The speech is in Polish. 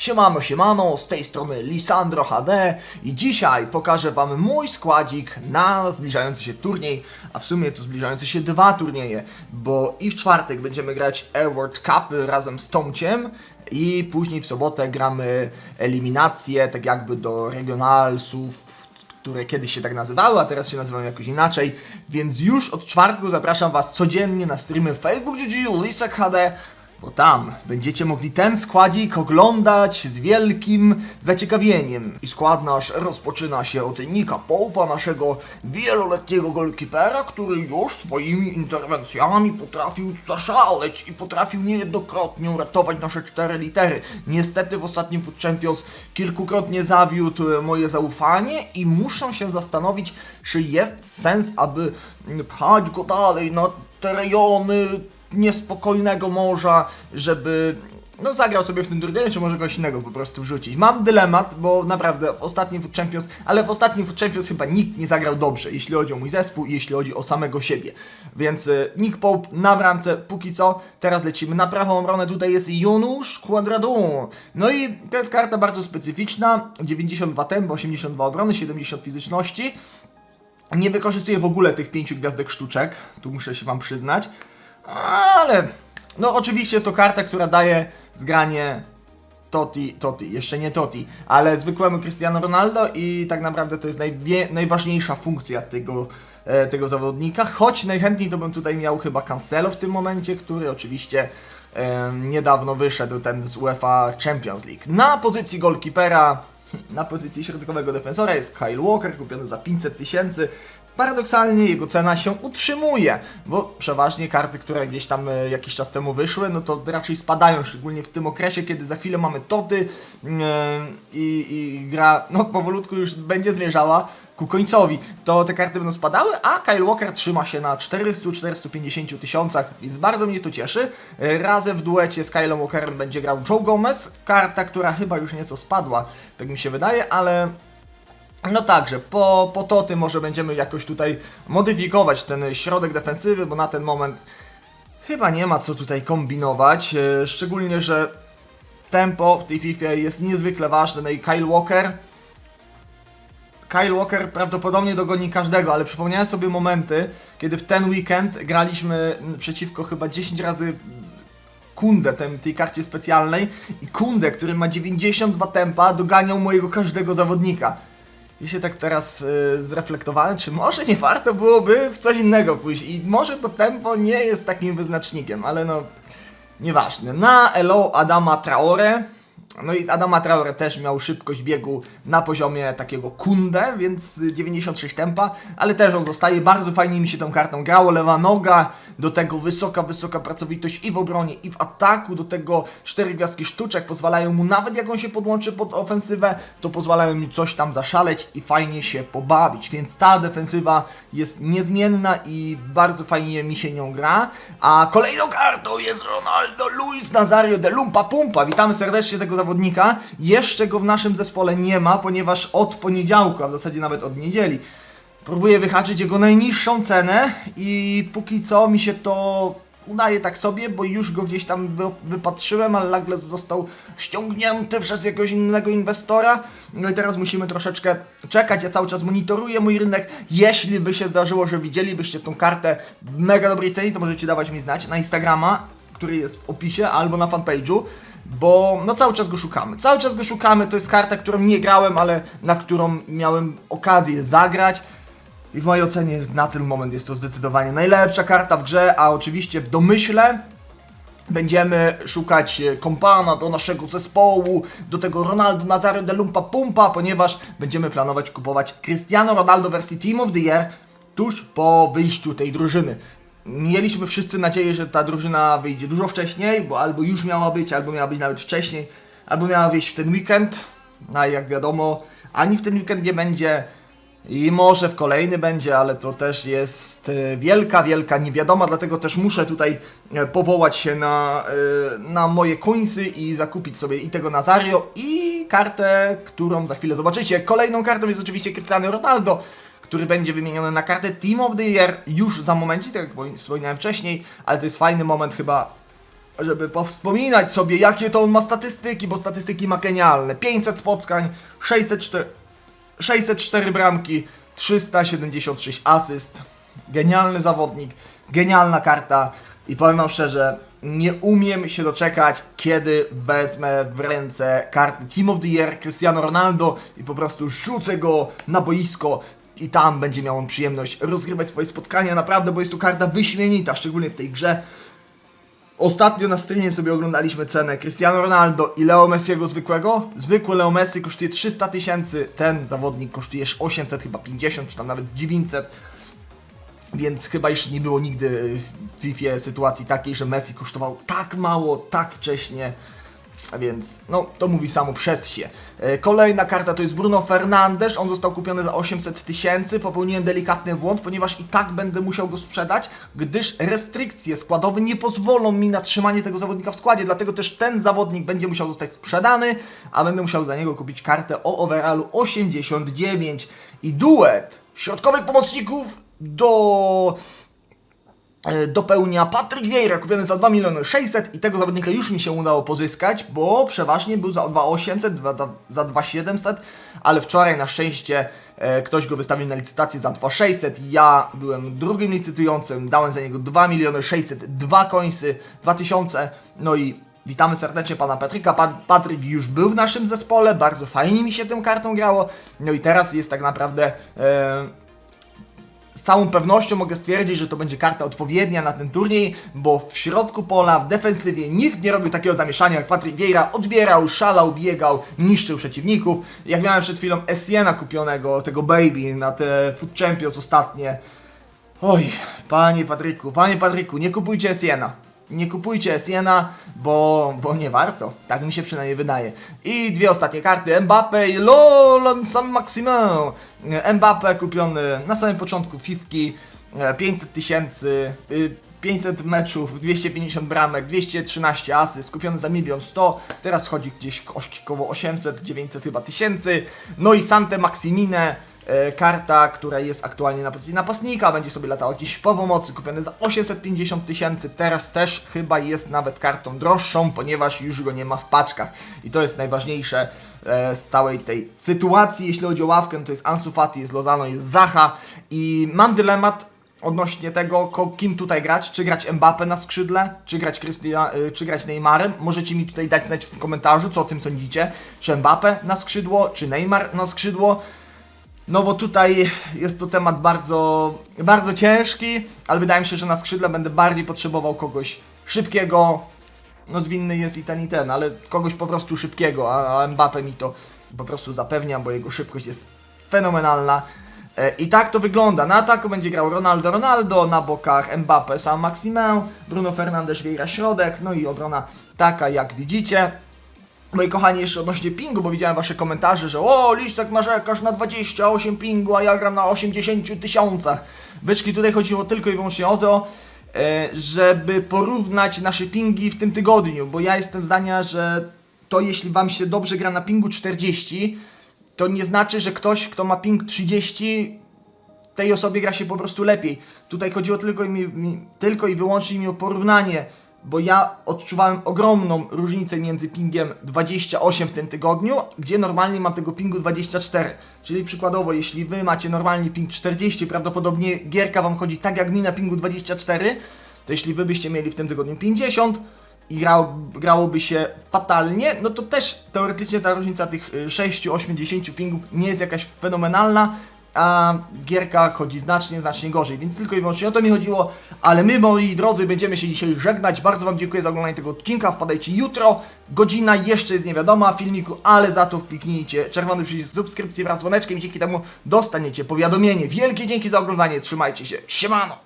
Siemano, siemano, z tej strony Lisandro HD i dzisiaj pokażę Wam mój składzik na zbliżający się turniej, a w sumie to zbliżające się dwa turnieje, bo i w czwartek będziemy grać Air World Cup razem z Tomciem i później w sobotę gramy eliminację, tak jakby do regionalsów, które kiedyś się tak nazywały, a teraz się nazywają jakoś inaczej, więc już od czwartku zapraszam Was codziennie na streamy Facebook GG, Lisek HD, bo tam będziecie mogli ten składzik oglądać z wielkim zaciekawieniem. I skład nasz rozpoczyna się od Nika Połpa, naszego wieloletniego golkipera, który już swoimi interwencjami potrafił zaszaleć i potrafił niejednokrotnie uratować nasze cztery litery. Niestety w ostatnim Food Champions kilkukrotnie zawiódł moje zaufanie i muszę się zastanowić, czy jest sens, aby pchać go dalej na te rejony niespokojnego morza, żeby no zagrał sobie w tym turnieju, czy może kogoś innego po prostu wrzucić. Mam dylemat, bo naprawdę w ostatnim Food Champions, ale w ostatnim Food Champions chyba nikt nie zagrał dobrze, jeśli chodzi o mój zespół i jeśli chodzi o samego siebie. Więc y, Nick Pope na bramce póki co, teraz lecimy na prawą obronę, tutaj jest Junusz Quadrado. No i to jest karta bardzo specyficzna, 92 tempo, 82 obrony, 70 fizyczności. Nie wykorzystuję w ogóle tych pięciu gwiazdek sztuczek, tu muszę się Wam przyznać, ale no oczywiście jest to karta, która daje zgranie Totti, Totti, jeszcze nie Totti, ale zwykłemu Cristiano Ronaldo i tak naprawdę to jest najwie, najważniejsza funkcja tego, e, tego zawodnika, choć najchętniej to bym tutaj miał chyba Cancelo w tym momencie, który oczywiście e, niedawno wyszedł ten z UEFA Champions League. Na pozycji golkipera na pozycji środkowego defensora jest Kyle Walker, kupiony za 500 tysięcy. Paradoksalnie jego cena się utrzymuje, bo przeważnie karty, które gdzieś tam e, jakiś czas temu wyszły, no to raczej spadają, szczególnie w tym okresie, kiedy za chwilę mamy toty yy, i, i gra no powolutku już będzie zmierzała ku końcowi, to te karty będą spadały, a Kyle Walker trzyma się na 400-450 tysiącach, więc bardzo mnie to cieszy. E, Razem w duecie z Kylem Walkerem będzie grał Joe Gomez, karta, która chyba już nieco spadła, tak mi się wydaje, ale no także, po, po toty może będziemy jakoś tutaj modyfikować ten środek defensywy, bo na ten moment chyba nie ma co tutaj kombinować, e, szczególnie, że tempo w tej FIFA jest niezwykle ważne, no i Kyle Walker Kyle Walker prawdopodobnie dogoni każdego, ale przypomniałem sobie momenty, kiedy w ten weekend graliśmy przeciwko chyba 10 razy Kundę, tem, tej karcie specjalnej i Kundę, który ma 92 tempa, doganiał mojego każdego zawodnika. I się tak teraz y, zreflektowałem, czy może nie warto byłoby w coś innego pójść i może to tempo nie jest takim wyznacznikiem, ale no nieważne. Na Elo Adama Traore no i Adama Traore też miał szybkość biegu na poziomie takiego kunde, więc 96 tempa, ale też on zostaje. Bardzo fajnie mi się tą kartą grało. Lewa noga, do tego wysoka, wysoka pracowitość i w obronie, i w ataku. Do tego cztery gwiazdki sztuczek pozwalają mu, nawet jak on się podłączy pod ofensywę, to pozwalają mi coś tam zaszaleć i fajnie się pobawić. Więc ta defensywa jest niezmienna i bardzo fajnie mi się nią gra. A kolejną kartą jest Ronaldo Luis Nazario de Lumpa Pumpa. Witamy serdecznie tego zawodnika. Jeszcze go w naszym zespole nie ma, ponieważ od poniedziałku, a w zasadzie nawet od niedzieli, próbuję wyhaczyć jego najniższą cenę i póki co mi się to udaje tak sobie, bo już go gdzieś tam wy, wypatrzyłem, ale nagle został ściągnięty przez jakiegoś innego inwestora. No i teraz musimy troszeczkę czekać. Ja cały czas monitoruję mój rynek. Jeśli by się zdarzyło, że widzielibyście tą kartę w mega dobrej cenie, to możecie dawać mi znać na Instagrama, który jest w opisie, albo na fanpage'u bo no cały czas go szukamy. Cały czas go szukamy, to jest karta, którą nie grałem, ale na którą miałem okazję zagrać. I w mojej ocenie na ten moment jest to zdecydowanie najlepsza karta w grze, a oczywiście w domyśle będziemy szukać e, kompana do naszego zespołu, do tego Ronaldo Nazario de Lumpa Pumpa, ponieważ będziemy planować kupować Cristiano Ronaldo wersji Team of the Year tuż po wyjściu tej drużyny. Mieliśmy wszyscy nadzieję, że ta drużyna wyjdzie dużo wcześniej, bo albo już miała być, albo miała być nawet wcześniej, albo miała wyjść w ten weekend. I jak wiadomo, ani w ten weekend nie będzie, i może w kolejny będzie, ale to też jest e, wielka, wielka niewiadoma, dlatego też muszę tutaj e, powołać się na, e, na moje coinsy i zakupić sobie i tego Nazario i kartę, którą za chwilę zobaczycie. Kolejną kartą jest oczywiście Cristiano Ronaldo, który będzie wymieniony na kartę Team of the Year już za momencie, tak jak wspominałem wcześniej, ale to jest fajny moment chyba żeby powspominać sobie, jakie to on ma statystyki, bo statystyki ma genialne. 500 spotkań, 604, 604 bramki, 376 asyst. Genialny zawodnik, genialna karta i powiem wam szczerze, nie umiem się doczekać, kiedy wezmę w ręce kartę Team of the Year Cristiano Ronaldo i po prostu rzucę go na boisko i tam będzie miał on przyjemność rozgrywać swoje spotkania, naprawdę, bo jest to karta wyśmienita, szczególnie w tej grze. Ostatnio na streamie sobie oglądaliśmy cenę Cristiano Ronaldo i Leo Messiego zwykłego. Zwykły Leo Messi kosztuje 300 tysięcy, ten zawodnik kosztuje 800, chyba 50, czy tam nawet 900. Więc chyba jeszcze nie było nigdy w FIFA sytuacji takiej, że Messi kosztował tak mało, tak wcześnie. A więc, no, to mówi samo przez się. E, Kolejna karta to jest Bruno Fernandes. On został kupiony za 800 tysięcy. Popełniłem delikatny błąd, ponieważ i tak będę musiał go sprzedać, gdyż restrykcje składowe nie pozwolą mi na trzymanie tego zawodnika w składzie. Dlatego też ten zawodnik będzie musiał zostać sprzedany, a będę musiał za niego kupić kartę o overallu 89. I duet środkowych pomocników do dopełnia Patryk Vieira, kupiony za 2 miliony 600 i tego zawodnika już mi się udało pozyskać, bo przeważnie był za 2800, dwa- da- za 2700, ale wczoraj na szczęście e, ktoś go wystawił na licytację za 2600, ja byłem drugim licytującym, dałem za niego 2 miliony 600, dwa końsy, 2000, no i witamy serdecznie pana Patryka, Pan Patryk już był w naszym zespole, bardzo fajnie mi się tą kartą grało, no i teraz jest tak naprawdę... E, całą pewnością mogę stwierdzić, że to będzie karta odpowiednia na ten turniej, bo w środku pola, w defensywie nikt nie robił takiego zamieszania jak Patryk Vieira. Odbierał, szalał, biegał, niszczył przeciwników. Jak miałem przed chwilą Essiena kupionego, tego baby na te Food Champions ostatnie. Oj, panie Patryku, panie Patryku, nie kupujcie Essiena. Nie kupujcie Essiena, bo, bo nie warto. Tak mi się przynajmniej wydaje. I dwie ostatnie karty. Mbappe i Lolan San Maximin. Mbappe kupiony na samym początku Fifki. e, 500 tysięcy. y, 500 meczów, 250 bramek, 213 asyst, kupiony za milion 100, teraz chodzi gdzieś ko- koło 800, 900 chyba tysięcy. No i Sante Maximine, e, karta, która jest aktualnie na pozycji napastnika, będzie sobie latała gdzieś po pomocy, kupiony za 850 tysięcy, teraz też chyba jest nawet kartą droższą, ponieważ już go nie ma w paczkach. I to jest najważniejsze e, z całej tej sytuacji, jeśli chodzi o ławkę, to jest Ansu Fati, jest Lozano, jest Zaha i mam dylemat, odnośnie tego, kim tutaj grać, czy grać Mbappe na skrzydle, czy grać, Christia, y, czy grać Neymarem. Możecie mi tutaj dać znać w komentarzu, co o tym sądzicie. Czy Mbappe na skrzydło, czy Neymar na skrzydło. No bo tutaj jest to temat bardzo, bardzo ciężki, ale wydaje mi się, że na skrzydle będę bardziej potrzebował kogoś szybkiego. No zwinny jest i ten i ten, ale kogoś po prostu szybkiego, a, Mbappe mi to po prostu zapewnia, bo jego szybkość jest fenomenalna. E, I tak to wygląda. Na ataku będzie grał Ronaldo Ronaldo, na bokach Mbappe Sam Maximin, Bruno Fernandes Vieira środek, no i obrona taka jak widzicie. Moi kochani, jeszcze odnośnie pingu, bo widziałem wasze komentarze, że o, Lisek narzekasz na 28 pingu, a ja gram na 80 tysiącach. Byczki, tutaj chodziło tylko i wyłącznie o to, e, żeby porównać nasze pingi w tym tygodniu, bo ja jestem zdania, że to jeśli wam się dobrze gra na pingu 40, to nie znaczy, że ktoś, kto ma ping 30, tej osobie gra się po prostu lepiej. Tutaj chodziło tylko i, mi, tylko i wyłącznie mi o porównanie, bo ja odczuwałem ogromną różnicę między pingiem 28 w tym tygodniu, gdzie normalnie mam tego pingu 24. Czyli przykładowo, jeśli wy macie normalnie ping 40, prawdopodobnie gierka wam chodzi tak jak mi na pingu 24, to jeśli wy byście mieli w tym tygodniu 50, i grał, grałoby się fatalnie, no to też teoretycznie ta różnica tych y, 6, 8, 10 pingów nie jest jakaś fenomenalna, a gierka chodzi znacznie, znacznie gorzej, więc tylko i wyłącznie o to mi chodziło, ale my, moi drodzy, będziemy się dzisiaj żegnać. Bardzo Wam dziękuję za oglądanie tego odcinka, wpadajcie jutro, godzina jeszcze jest niewiadoma filmiku, ale za to wkliknijcie czerwony przycisk subskrypcji wraz z dzwoneczkiem dzięki temu dostaniecie powiadomienie. Wielkie dzięki za oglądanie, trzymajcie się, siemano!